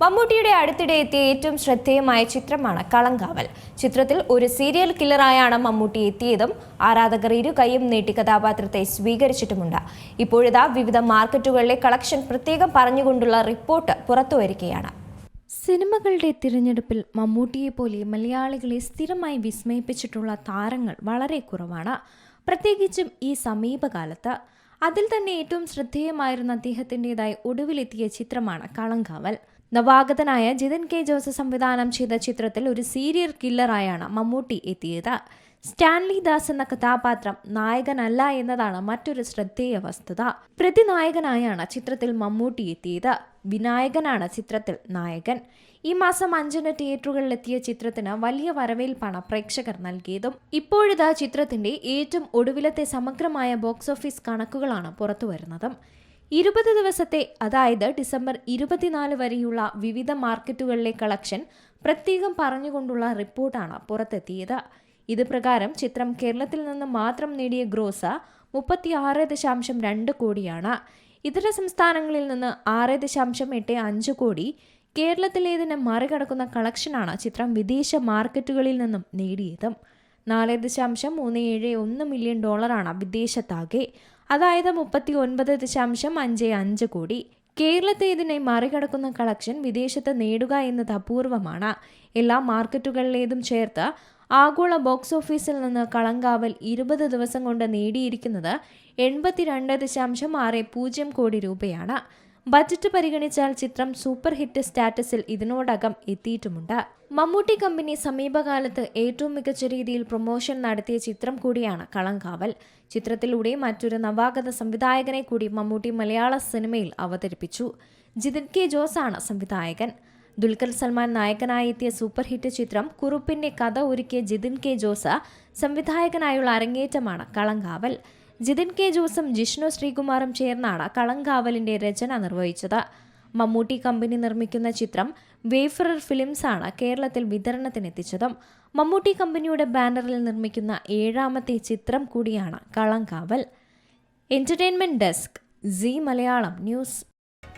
മമ്മൂട്ടിയുടെ അടുത്തിടെ എത്തിയ ഏറ്റവും ശ്രദ്ധേയമായ ചിത്രമാണ് കളങ്കാവൽ. ചിത്രത്തിൽ ഒരു സീരിയൽ കില്ലറായാണ് മമ്മൂട്ടി എത്തിയതും ആരാധകർ ഇരു കൈയും നീട്ടി കഥാപാത്രത്തെ സ്വീകരിച്ചിട്ടുമുണ്ട്. ഇപ്പോഴിതാ വിവിധ മാർക്കറ്റുകളിലെ കളക്ഷൻ പ്രത്യേകം പറഞ്ഞുകൊണ്ടുള്ള റിപ്പോർട്ട് പുറത്തുവരികയാണ് സിനിമകളുടെ തിരഞ്ഞെടുപ്പിൽ മമ്മൂട്ടിയെ പോലെ മലയാളികളെ സ്ഥിരമായി വിസ്മയിപ്പിച്ചിട്ടുള്ള താരങ്ങൾ വളരെ കുറവാണ്. പ്രത്യേകിച്ചും ഈ സമീപകാലത്ത്. അതിൽ തന്നെ ഏറ്റവും ശ്രദ്ധേയമായിരുന്ന അദ്ദേഹത്തിന്റെതായി ഒടുവിലെത്തിയ ചിത്രമാണ് കളങ്കാവൽ. നവാഗതനായ ജിതൻ കെ ജോസ് സംവിധാനം ചെയ്ത ചിത്രത്തിൽ ഒരു സീരിയൽ കില്ലറായാണ് മമ്മൂട്ടി എത്തിയത്. സ്റ്റാൻലി ദാസ് എന്ന കഥാപാത്രം നായകനല്ല എന്നതാണ് മറ്റൊരു ശ്രദ്ധേയ വസ്തുത. പ്രതിനായകനായാണ് ചിത്രത്തിൽ മമ്മൂട്ടി എത്തിയത്. വിനായകനാണ് ചിത്രത്തിൽ നായകൻ. ഈ മാസം അഞ്ചിന് തിയേറ്ററുകളിലെത്തിയ ചിത്രത്തിന് വലിയ വരവേൽപ്പാണ് പ്രേക്ഷകർ നൽകിയതും. ഇപ്പോഴിതാ ചിത്രത്തിന്റെ ഏറ്റവും ഒടുവിലത്തെ സമഗ്രമായ ബോക്സ് ഓഫീസ് കണക്കുകളാണ് പുറത്തുവരുന്നതും ഇരുപത് ദിവസത്തെ അതായത് ഡിസംബർ ഇരുപത്തിനാല് വരെയുള്ള വിവിധ മാർക്കറ്റുകളിലെ കളക്ഷൻ പ്രത്യേകം പറഞ്ഞുകൊണ്ടുള്ള റിപ്പോർട്ടാണ് പുറത്തെത്തിയത്. ഇത് പ്രകാരം ചിത്രം കേരളത്തിൽ നിന്ന് മാത്രം നേടിയ ഗ്രോസ മുപ്പത്തി ആറ് ദശാംശം രണ്ട് കോടിയാണ്. ഇതര സംസ്ഥാനങ്ങളിൽ നിന്ന് ആറ് ദശാംശം എട്ട് അഞ്ച് കോടി. കേരളത്തിലേതിനെ മറികടക്കുന്ന കളക്ഷനാണ് ചിത്രം വിദേശ മാർക്കറ്റുകളിൽ നിന്നും നേടിയതും. നാല് ദശാംശം മൂന്ന് ഏഴ് ഒന്ന് മില്യൺ ഡോളറാണ് വിദേശത്താകെ. അതായത് മുപ്പത്തി ഒൻപത് ദശാംശം അഞ്ച് അഞ്ച് കോടി. കേരളത്തെ ഇതിനെ മറികടക്കുന്ന കളക്ഷൻ വിദേശത്ത് നേടുക എന്നത് അപൂർവമാണ്. എല്ലാ മാർക്കറ്റുകളിലേതും ചേർത്ത് ആഗോള ബോക്സ് ഓഫീസിൽ നിന്ന് കളങ്കാവൽ ഇരുപത് ദിവസം കൊണ്ട് നേടിയിരിക്കുന്നത് എൺപത്തിരണ്ട് ദശാംശം ആറ് പൂജ്യം കോടി രൂപയാണ്. ബജറ്റ് പരിഗണിച്ചാൽ ചിത്രം സൂപ്പർ ഹിറ്റ് സ്റ്റാറ്റസിൽ ഇതിനോടകം എത്തിയിട്ടുമുണ്ട്. മമ്മൂട്ടി കമ്പനി സമീപകാലത്ത് ഏറ്റവും മികച്ച രീതിയിൽ പ്രൊമോഷൻ നടത്തിയ ചിത്രം കൂടിയാണ് കളങ്കാവൽ. ചിത്രത്തിലൂടെ മറ്റൊരു നവാഗത സംവിധായകനെ കൂടി മമ്മൂട്ടി മലയാള സിനിമയിൽ അവതരിപ്പിച്ചു. ജിതിൻ കെ ജോസാണ് സംവിധായകൻ. ദുൽഖർ സൽമാൻ നായകനായി എത്തിയ സൂപ്പർ ഹിറ്റ് ചിത്രം കുറുപ്പിന്റെ കഥ ഒരുക്കിയ ജിതിൻ കെ ജോസ സംവിധായകനായുള്ള അരങ്ങേറ്റമാണ് കളങ്കാവൽ. ജിതിൻ കെ ജോസും ജിഷ്ണു ശ്രീകുമാറും ചേർന്നാണ് കളങ്കാവലിന്റെ രചന നിർവഹിച്ചത്. മമ്മൂട്ടി കമ്പനി നിർമ്മിക്കുന്ന ചിത്രം വേഫറർ ഫിലിംസ് ആണ് കേരളത്തിൽ വിതരണത്തിനെത്തിച്ചതും. മമ്മൂട്ടി കമ്പനിയുടെ ബാനറിൽ നിർമ്മിക്കുന്ന ഏഴാമത്തെ ചിത്രം കൂടിയാണ് Kalamkaval. Entertainment desk Zee Malayalam news.